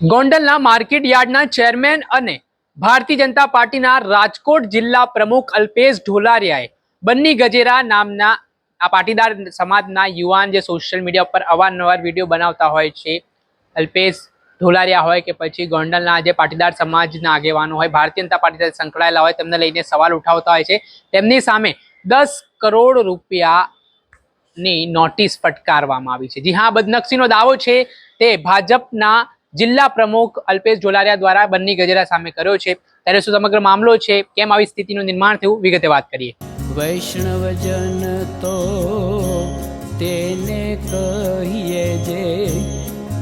ગોંડલના માર્કેટ યાર્ડના ચેરમેન અને ભારતીય જનતા પાર્ટીના રાજકોટ જિલ્લા પ્રમુખ અલ્પેશ ઢોલારિયાએ બન્ની ગજેરા નામના આ પાટીદાર સમાજના યુવાન જે સોશિયલ મીડિયા પર અવારનવાર વીડિયો બનાવતા હોય છે, અલ્પેશ ઢોલારિયા હોય કે પછી ગોંડલના જે પાટીદાર સમાજના આગેવાનો હોય, ભારતીય જનતા પાર્ટી સાથે સંકળાયેલા હોય, તેમને લઈને સવાલ ઉઠાવતા હોય છે. તેમની સામે દસ કરોડ રૂપિયા ની નોટિસ ફટકારવામાં આવી છે. જી હા, બદનક્ષીનો દાવો છે તે ભાજપના જિલ્લા પ્રમુખ અલ્પેશ જોલારિયા દ્વારા બન્ની ગજેરા સામે કર્યો છે. ત્યારે શું સમગ્ર મામલો છે? કેમ આવી સ્થિતિનું નિર્માણ થયું? વિગતે વાત કરીએ. વૈષ્ણવજન તો તેને કહીએ જે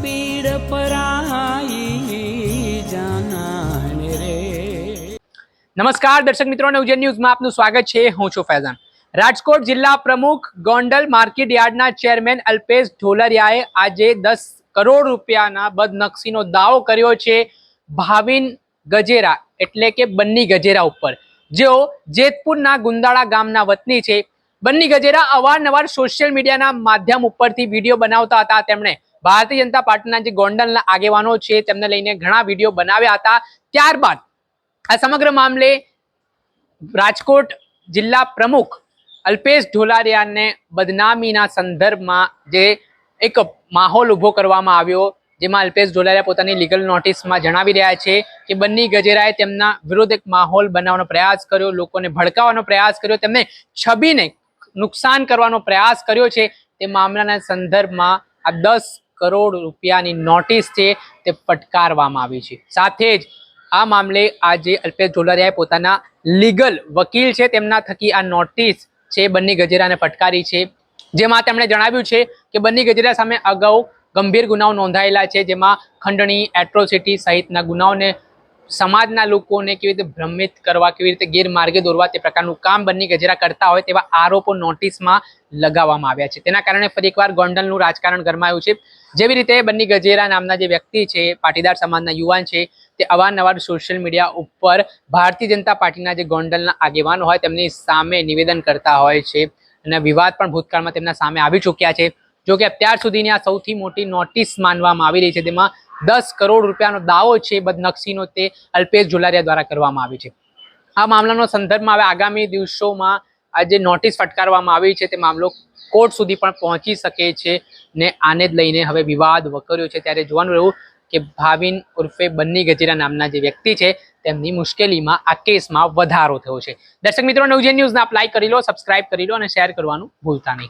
પીડ પરાઈ જાનાને રે. નમસ્કાર દર્શક મિત્રો અને ઉજ્જૈન ન્યૂઝમાં આપનું સ્વાગત છે. હું છું ફૈઝાન. રાજકોટ જિલ્લા પ્રમુખ ગોંડલ માર્કેટ યાર્ડના ચેરમેન અલ્પેશ ઢોલરિયાએ આજે દસ કરોડ રૂપિયાના બદનક્ષીનો દાવો કર્યો છે ભાવિન ગજેરા, એટલે કે બન્ની ગજેરા ઉપર. જેઓ જેતપુરના ગુંદાળા ગામના વતની છે. બન્ની ગજેરા અવારનવાર સોશિયલ મીડિયાના માધ્યમ ઉપરથી વીડિયો બનાવતા હતા. તેમણે ભારતીય જનતા પાર્ટીના જે ગોંડલના આગેવાનો છે, તેમને લઈને ઘણા વીડિયો બનાવ્યા હતા. ત્યારબાદ આ સમગ્ર મામલે રાજકોટ જિલ્લા પ્રમુખ અલ્પેશ ઢોલારિયાને બદનામીના સંદર્ભમાં જે એક માહોલ ઊભો કરવામાં આવ્યો, જેમાં અલ્પેશ ઢોલારિયા પોતાની લીગલ નોટિસમાં જણાવી રહ્યા છે કે બન્ની ગજેરાએ તેમના વિરુદ્ધ એક માહોલ બનાવવાનો પ્રયાસ કર્યો, લોકોને ભડકાવવાનો પ્રયાસ કર્યો, તેમને છબીને નુકસાન કરવાનો પ્રયાસ કર્યો છે. તે મામલાના સંદર્ભમાં આ દસ કરોડ રૂપિયાની નોટિસ છે તે ફટકારવામાં આવી છે. સાથે જ આ મામલે આજે અલ્પેશ ઢોલારિયાએ પોતાના લીગલ વકીલ છે, તેમના થકી આ નોટિસ છે, બન્ની ગજેરાને ફટકારી છે. જેમાં તેમણે જણાવ્યું છે કે બંની ગજેરા સામે અગાઉ ગંભીર ગુનાઓ નોંધાયેલા છે, જેમાં ખંડણી એટ્રોસિટી સહિતના ગુનાઓને સમાજના લોકોને કેવી રીતે ભ્રમિત કરવા, કેવી રીતે ગેરમાર્ગે દોરવા તે પ્રકારનું કામ બંને ગજરા કરતા હોય તેવા આરોપો નોટિસમાં લગાવવામાં આવ્યા છે. તેના કારણે ફરી એકવાર ગોંડલનું રાજકારણ ગરમાયું છે. જેવી રીતે બંને ગજેરા નામના જે વ્યક્તિ છે, પાટીદાર સમાજના યુવાન છે, તે અવારનવાર સોશિયલ મીડિયા ઉપર ભારતીય જનતા પાર્ટીના જે ગોંડલના આગેવાનો હોય તેમની સામે નિવેદન કરતા હોય છે. અને વિવાદ પણ ભૂતકાળમાં તેમના સામે આવી ચૂક્યા છે. જો કે અત્યાર સુધીની આ સૌથી મોટી નોટિસ માનવામાં આવી રહી છે. તેમાં દસ કરોડ રૂપિયાનો દાવો છે બદનક્ષીનો તે અલ્પેશ ઝુલારિયા દ્વારા કરવામાં આવી છે. આ મામલાનો સંદર્ભમાં હવે આગામી દિવસોમાં આ જે નોટિસ ફટકારવામાં આવી છે તે મામલો કોર્ટ સુધી પણ પહોંચી શકે છે ને આને જ લઈને હવે વિવાદ વકર્યો છે. ત્યારે જોવાનું રહ્યું કે ભાવિન ઉર્ફે બન્ની ગજેરા નામના જે વ્યક્તિ છે, તેમની મુશ્કેલીમાં આ કેસમાં વધારો થયો છે. દર્શક મિત્રો નવજેન ન્યૂઝને આપ લાઈક કરી લો સબસ્ક્રાઇબ કરી લો અને શેર કરવાનું ભૂલતા નહીં.